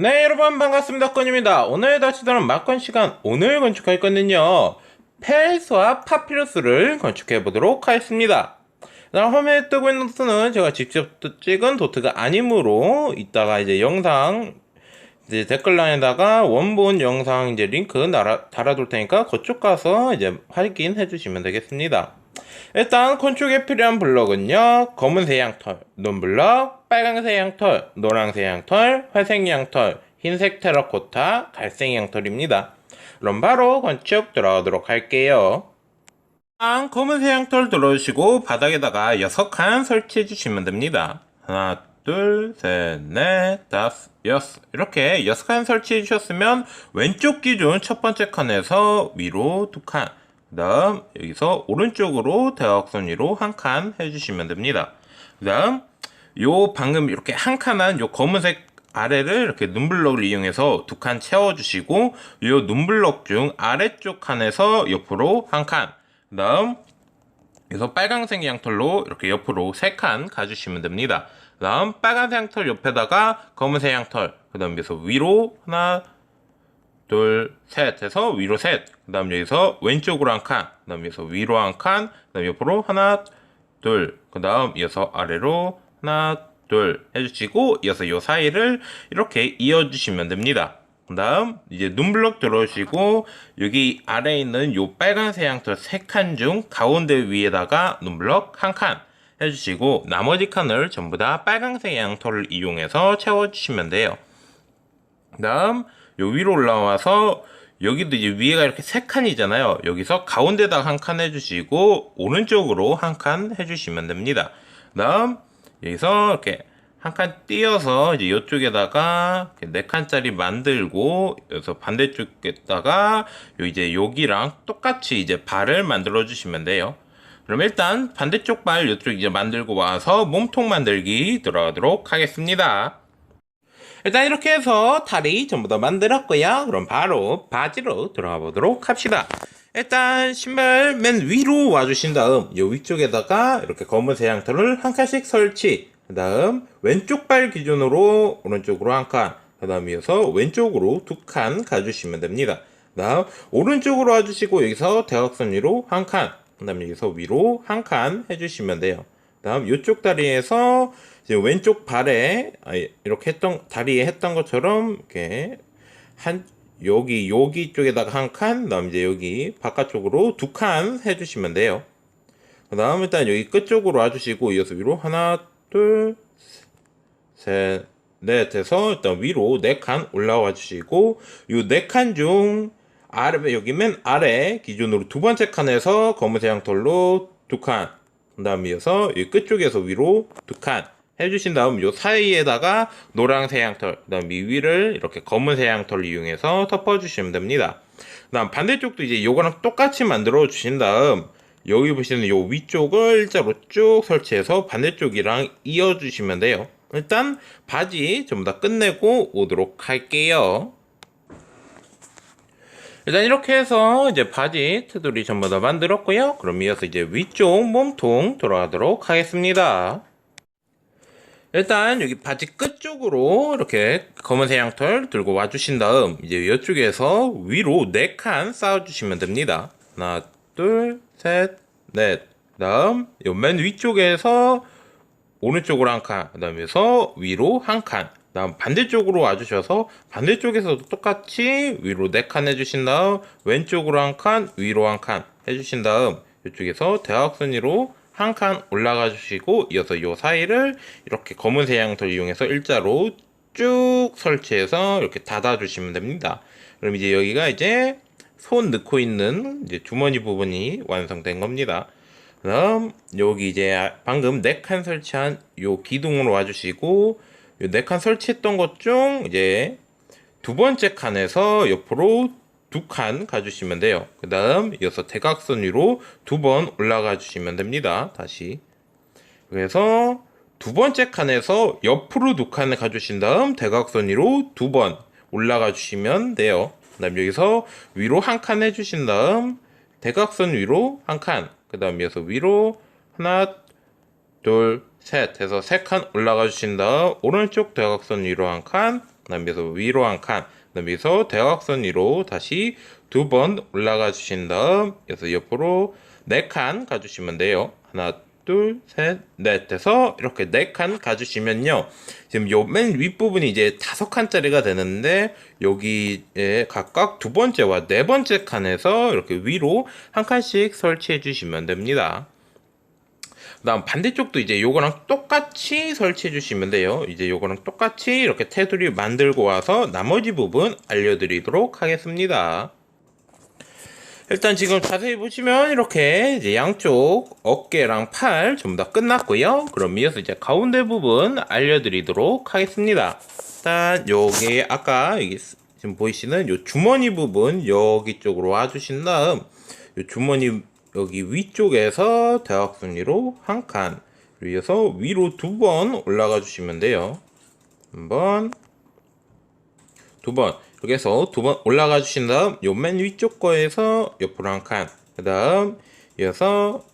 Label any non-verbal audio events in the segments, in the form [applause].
네 여러분 반갑습니다. 건입니다. 오늘 다시 돌아온 막건 시간 오늘 건축할 거는요 펠스와 파피루스를 건축해 보도록 하겠습니다. 자, 화면에 뜨고 있는 도트는 제가 직접 찍은 도트가 아니므로 이따가 이제 영상 이제 댓글란에다가 원본 영상 이제 링크 달아, 달아둘 테니까 그쪽 가서 이제 확인해 주시면 되겠습니다. 일단 건축에 필요한 블럭은요 검은색 양털, 눈블럭, 빨강색 양털, 노란색 양털, 회색 양털, 흰색 테라코타, 갈색 양털입니다. 그럼 바로 건축 들어가도록 할게요. 검은색 양털 들어주시고 바닥에다가 6칸 설치해 주시면 됩니다. 하나, 둘, 셋, 넷, 다섯, 여섯 이렇게 6칸 설치해 주셨으면 왼쪽 기준 첫 번째 칸에서 위로 두 칸, 그 다음 여기서 오른쪽으로 대각선 위로 한 칸 해주시면 됩니다. 그 다음 요 방금 이렇게 한 칸한 요 검은색 아래를 이렇게 눈블럭을 이용해서 두 칸 채워주시고 요 눈블럭 중 아래쪽 칸에서 옆으로 한 칸, 그 다음 여기서 빨강색 양털로 이렇게 옆으로 세 칸 가주시면 됩니다. 그 다음 빨간색 양털 옆에다가 검은색 양털 그 다음 여기서 위로 하나 둘 셋 해서 위로 셋 그 다음 여기서 왼쪽으로 한 칸 그 다음 여기서 위로 한 칸 그 다음 옆으로 하나 둘 그 다음 이어서 아래로 하나 둘 해주시고 이어서 이 사이를 이렇게 이어주시면 됩니다. 그 다음 이제 눈블럭 들어오시고 여기 아래에 있는 요 빨간색 양털 세칸중 가운데 위에다가 눈블럭 한 칸 해주시고 나머지 칸을 전부 다 빨간색 양털을 이용해서 채워주시면 돼요. 그 다음 요 위로 올라와서 여기도 이제 위에가 이렇게 세 칸이잖아요. 여기서 가운데다가 한칸 해주시고 오른쪽으로 한 칸 해주시면 됩니다. 그 다음 여기서 이렇게 한 칸 띄어서 이제 이쪽에다가 네 칸짜리 만들고 여기서 반대쪽에다가 요 이제 여기랑 똑같이 이제 발을 만들어 주시면 돼요. 그럼 일단 반대쪽 발 이쪽 이제 만들고 와서 몸통 만들기 들어가도록 하겠습니다. 일단 이렇게 해서 다리 전부 다 만들었고요. 그럼 바로 바지로 들어가 보도록 합시다. 일단 신발 맨 위로 와주신 다음 이 위쪽에다가 이렇게 검은색 양털을 한 칸씩 설치. 그 다음 왼쪽 발 기준으로 오른쪽으로 한 칸. 그 다음 이어서 왼쪽으로 두 칸 가주시면 됩니다. 그 다음 오른쪽으로 와주시고 여기서 대각선 위로 한 칸. 그 다음 여기서 위로 한 칸 해주시면 돼요. 그 다음 이쪽 다리에서 왼쪽 발에 아, 이렇게 했던 다리에 했던 것처럼 이렇게 한 여기 여기 쪽에다가 한 칸, 그다음 이제 여기 바깥쪽으로 두 칸 해주시면 돼요. 그다음 일단 여기 끝쪽으로 와주시고 이어서 위로 하나, 둘, 셋, 넷 해서 일단 위로 네 칸 올라와 주시고 이 네 칸 중 아래 여기 맨 아래 기준으로 두 번째 칸에서 검은색 양털로 두 칸, 그다음 이어서 이 끝쪽에서 위로 두 칸. 해주신 다음 요 사이에다가 노란색 양털, 그 다음 이 위를 이렇게 검은색 양털을 이용해서 덮어주시면 됩니다. 그 다음 반대쪽도 이제 요거랑 똑같이 만들어 주신 다음 여기 보시는 요 위쪽을 일자로 쭉 설치해서 반대쪽이랑 이어주시면 돼요. 일단 바지 전부 다 끝내고 오도록 할게요. 일단 이렇게 해서 이제 바지 테두리 전부 다 만들었고요. 그럼 이어서 이제 위쪽 몸통 돌아가도록 하겠습니다. 일단 여기 바지 끝쪽으로 이렇게 검은색 양털 들고 와주신 다음 이제 이쪽에서 위로 4칸 쌓아주시면 됩니다. 하나, 둘, 셋, 넷. 다음 맨 위쪽에서 오른쪽으로 한 칸, 그 다음에서 위로 한 칸. 다음 반대쪽으로 와주셔서 반대쪽에서도 똑같이 위로 4칸 해주신 다음 왼쪽으로 한 칸, 위로 한 칸 해주신 다음 이쪽에서 대각선 위로 한 칸 올라가 주시고 이어서 이 사이를 이렇게 검은색 양털 이용해서 일자로 쭉 설치해서 이렇게 닫아 주시면 됩니다. 그럼 이제 여기가 이제 손 넣고 있는 이제 주머니 부분이 완성된 겁니다. 그다음 여기 이제 방금 네 칸 설치한 요 기둥으로 와주시고 요 네 칸 설치했던 것 중 이제 두 번째 칸에서 옆으로 두 칸 가주시면 돼요. 그 다음 이어서 대각선 위로 두 번 올라가 주시면 됩니다. 다시. 그래서 두 번째 칸에서 옆으로 두 칸을 가주신 다음 대각선 위로 두 번 올라가 주시면 돼요. 그 다음 여기서 위로 한 칸 해주신 다음 대각선 위로 한 칸. 그 다음 이어서 위로 하나, 둘, 셋 해서 세 칸 올라가 주신 다음 오른쪽 대각선 위로 한 칸, 그 다음 여기서 위로 한 칸, 여기서 대각선 위로 다시 두 번 올라가 주신 다음 여기서 옆으로 네 칸 가주시면 돼요. 하나, 둘, 셋, 넷 해서 이렇게 네 칸 가주시면요. 지금 요 맨 윗부분이 이제 다섯 칸짜리가 되는데 여기에 각각 두 번째와 네 번째 칸에서 이렇게 위로 한 칸씩 설치해 주시면 됩니다. 그다음 반대쪽도 이제 요거랑 똑같이 설치해 주시면 돼요. 이제 요거랑 똑같이 이렇게 테두리 만들고 와서 나머지 부분 알려드리도록 하겠습니다. 일단 지금 자세히 보시면 이렇게 이제 양쪽 어깨랑 팔 전부 다 끝났고요. 그럼 이어서 이제 가운데 부분 알려드리도록 하겠습니다. 일단 여기 아까 여기 지금 보이시는 요 주머니 부분 여기 쪽으로 와주신 다음 요 주머니 여기 위쪽에서 대각선위로 한 칸, 위에서 위로 두 번 올라가 주시면 돼요. 한 번, 두 번. 해서 두 번 올라가 주신 다음 요 맨 위쪽 거에서 옆으로 한 칸. 그 다음 이어서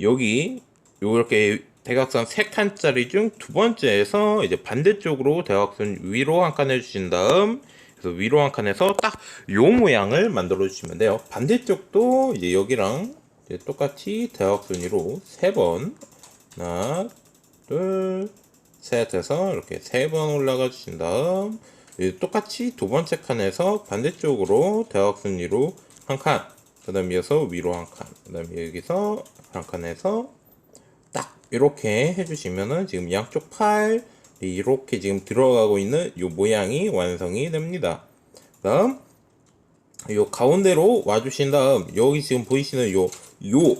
여기 요렇게 대각선 세 칸짜리 중 두 번째에서 이제 반대쪽으로 대각선 위로 한 칸 해주신 다음 그래서 위로 한 칸에서 딱 요 모양을 만들어 주시면 돼요. 반대쪽도 이제 여기랑 똑같이 대각선 위로 세 번 하나 둘 셋 해서 이렇게 세 번 올라가 주신 다음 똑같이 두 번째 칸에서 반대쪽으로 대각선 위로 한 칸, 그 다음 이어서 위로 한 칸, 그 다음 여기서 한 칸에서 딱 이렇게 해주시면은 지금 양쪽 팔 이렇게 지금 들어가고 있는 이 모양이 완성이 됩니다. 다음 요 가운데로 와주신 다음 여기 지금 보이시는 요 요.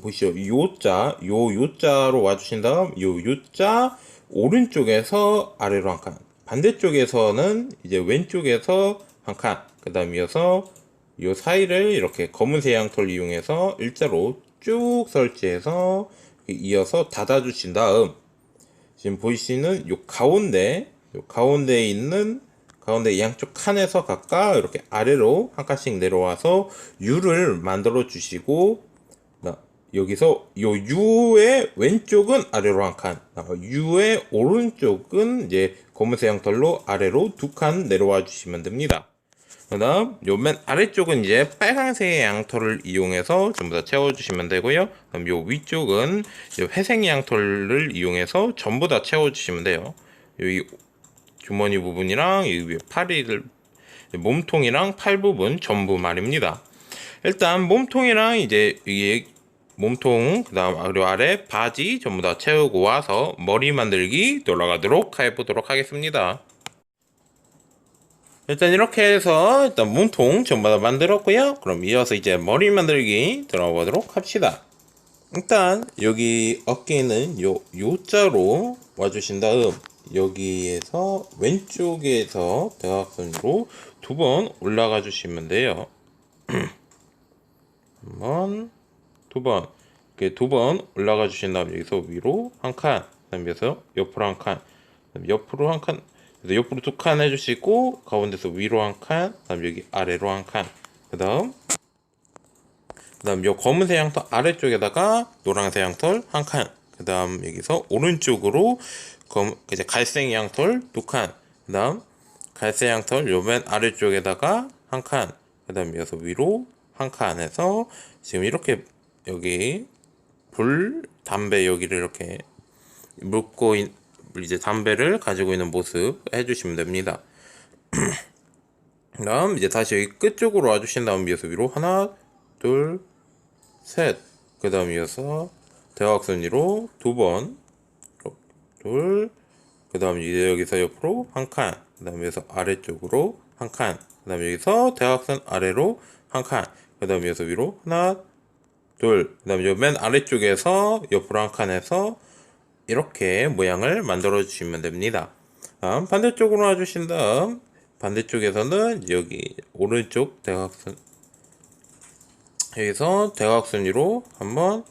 보시죠. 요자 요 요자로 와주신 다음 요 요자 오른쪽에서 아래로 한 칸 반대쪽에서는 이제 왼쪽에서 한 칸 그 다음 이어서 요 사이를 이렇게 검은색 양털 이용해서 일자로 쭉 설치해서 이어서 닫아주신 다음 지금 보이시는 요 가운데 요 가운데에 있는 가운데 양쪽 칸에서 각각 이렇게 아래로 한 칸씩 내려와서 U를 만들어 주시고 나- 여기서 요 U의 왼쪽은 아래로 한 칸, 아, U의 오른쪽은 이제 검은색 양털로 아래로 두 칸 내려와 주시면 됩니다. 그 다음 요 맨 아래쪽은 이제 빨강색의 양털을 이용해서 전부 다 채워주시면 되고요. 그럼 요 위쪽은 회색 양털을 이용해서 전부 다 채워주시면 돼요. 여기 주머니 부분이랑 이 위에 팔이를 몸통이랑 팔 부분 전부 말입니다. 일단 몸통이랑 이제 이게 몸통 그다음 그리고 아래 바지 전부 다 채우고 와서 머리 만들기 돌아가도록 해보도록 하겠습니다. 일단 이렇게 해서 일단 몸통 전부 다 만들었고요. 그럼 이어서 이제 머리 만들기 들어가 보도록 합시다. 일단 여기 어깨는 요 요자로 와주신 다음 여기에서 왼쪽에서 대각선으로 두 번 올라가 주시면 돼요. [clears throat] 한 번, 두 번. 이렇게 두 번 올라가 주신 다음 여기서 위로 한 칸, 그다음 여기서 옆으로 한 칸, 옆으로 한 칸, 그래서 옆으로 두 칸 해주시고 가운데서 위로 한 칸, 그다음 여기 아래로 한 칸, 그다음 그다음 요 검은색 양털 아래쪽에다가 노란색 양털 한 칸. 그다음 여기서 오른쪽으로 검 이제 갈색 양털 두 칸. 그 다음 갈색 양털 요 맨 아래쪽에다가 한 칸. 그 다음 여기서 위로 한칸 해서 지금 이렇게 여기 불 담배 여기를 이렇게 묶고 있, 이제 담배를 가지고 있는 모습 해주시면 됩니다. [clears throat] 그다음 이제 다시 여기 끝쪽으로 와주신 다음 위에서 위로 하나 둘 셋. 그 다음 이어서 대각선 위로 두 번. 둘. 그 다음 이제 여기서 옆으로 한 칸. 그 다음 여기서 아래쪽으로 한 칸. 그 다음 여기서 대각선 아래로 한 칸. 그 다음 여기서 위로 하나, 둘. 그 다음 맨 아래쪽에서 옆으로 한 칸에서 이렇게 모양을 만들어 주시면 됩니다. 다음 반대쪽으로 와주신 다음 반대쪽에서는 여기 오른쪽 대각선 여기서 대각선 위로 한 번,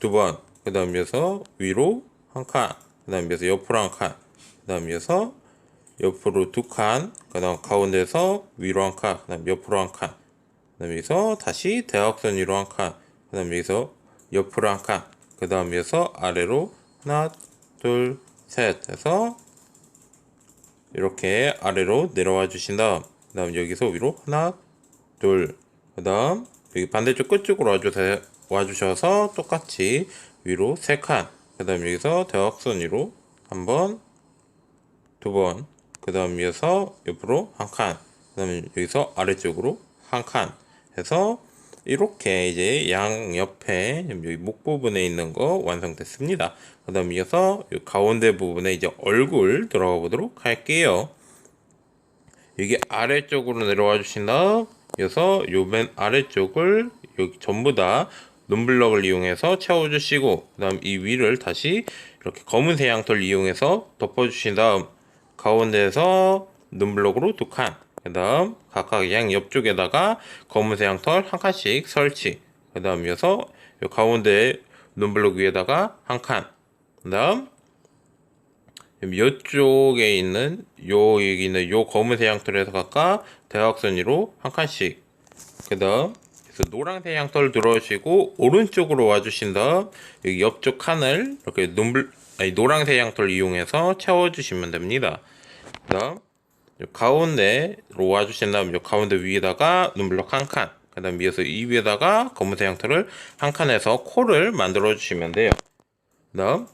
두 번, 그 다음 이어서 위로 한 칸, 그 다음 이어서 옆으로 한 칸, 그 다음 이어서 옆으로 두 칸, 그 다음 가운데서 위로 한 칸, 그 다음 옆으로 한 칸, 그 다음 여기서 다시 대각선 위로 한 칸, 그 다음 여기서 옆으로 한 칸, 그 다음 이어서 아래로 하나, 둘, 셋 해서 이렇게 아래로 내려와 주신 다음 그 다음 여기서 위로 하나 둘 그 다음 여기 반대쪽 끝쪽으로 와주셔서 똑같이 위로 세 칸 그 다음 여기서 대각선 위로 한 번 두 번, 그 다음 위에서 옆으로 한 칸, 그 다음에 여기서 아래쪽으로 한 칸 해서 이렇게 이제 양 옆에 여기 목 부분에 있는 거 완성됐습니다. 그 다음 이어서 이 가운데 부분에 이제 얼굴 들어가 보도록 할게요. 여기 아래쪽으로 내려와 주신 다음 이어서 요 맨 아래쪽을 여기 전부 다 눈블럭을 이용해서 채워주시고 그 다음 이 위를 다시 이렇게 검은색 양털 이용해서 덮어주신 다음 가운데에서 눈블럭으로 두 칸, 그 다음 각각 양 옆쪽에다가 검은색 양털 한 칸씩 설치, 그 다음 이어서 요 가운데 눈블럭 위에다가 한 칸, 그 다음 이쪽에 있는 요 여기 있는 요 검은색 양털에서 각각 대각선 위로 한 칸씩, 그 다음 노란색 양털 들어오시고 오른쪽으로 와주신 다음 여기 옆쪽 칸을 이렇게 눈블 아니 노란색 양털 이용해서 채워주시면 됩니다. 그 다음 요 가운데로 와주신 다음 요 가운데 위에다가 눈블럭 한 칸, 그 다음 위에서 이 위에다가 검은색 양털을 한 칸에서 코를 만들어 주시면 돼요. 그 다음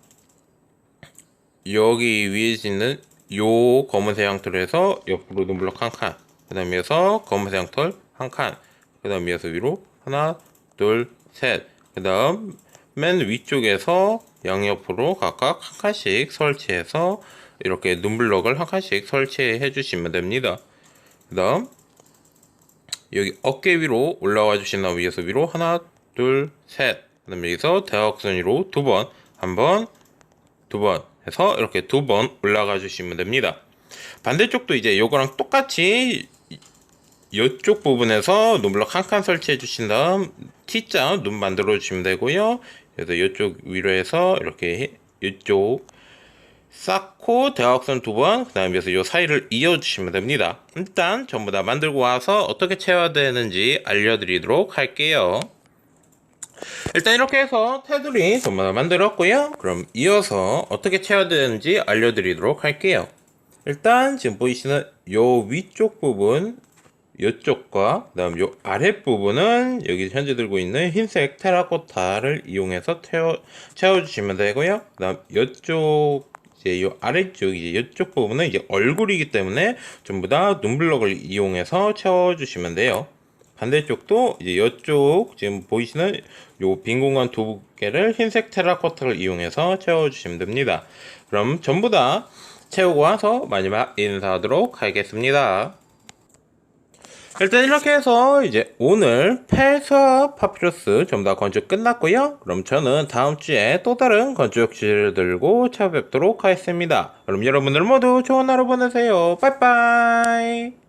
여기 위에 있는 요 검은색 양털에서 옆으로 눈블럭 한 칸, 그 다음 위에서 검은색 양털 한 칸, 그 다음 위에서 위로 하나, 둘, 셋, 그 다음 맨 위쪽에서 양옆으로 각각 한 칸씩 설치해서 이렇게 눈블럭을 한 칸씩 설치해 주시면 됩니다. 그 다음 여기 어깨 위로 올라와 주신 다음 위에서 위로 하나 둘셋 그 다음에 여기서 대각선 위로 두 번 한 번 두 번 해서 이렇게 두 번 올라가 주시면 됩니다. 반대쪽도 이제 요거랑 똑같이 이쪽 부분에서 눈블럭 한 칸 설치해 주신 다음 T자 눈 만들어 주시면 되고요. 그래서 이쪽 위로 해서 이렇게 이쪽 쌓고 대각선 두 번, 그 다음에 이 사이를 이어주시면 됩니다. 일단 전부 다 만들고 와서 어떻게 채워야 되는지 알려드리도록 할게요. 일단 이렇게 해서 테두리 전부 다 만들었고요. 그럼 이어서 어떻게 채워야 되는지 알려드리도록 할게요. 일단 지금 보이시는 요 위쪽 부분 이쪽과 그다음 요 아랫 부분은 여기 현재 들고 있는 흰색 테라코타를 이용해서 채워 채워주시면 되고요. 그다음 이쪽 이제 요 아래쪽 이제 이쪽 부분은 이제 얼굴이기 때문에 전부 다 눈블럭을 이용해서 채워주시면 돼요. 반대쪽도 이제 이쪽 지금 보이시는 요 빈 공간 두 개를 흰색 테라코타를 이용해서 채워주시면 됩니다. 그럼 전부 다 채우고 와서 마지막 인사하도록 하겠습니다. 일단 이렇게 해서 이제 오늘 펠스와 파피루스 전부 다 건축 끝났고요. 그럼 저는 다음 주에 또 다른 건축 지를 들고 찾아뵙도록 하겠습니다. 그럼 여러분들 모두 좋은 하루 보내세요. 빠이빠이.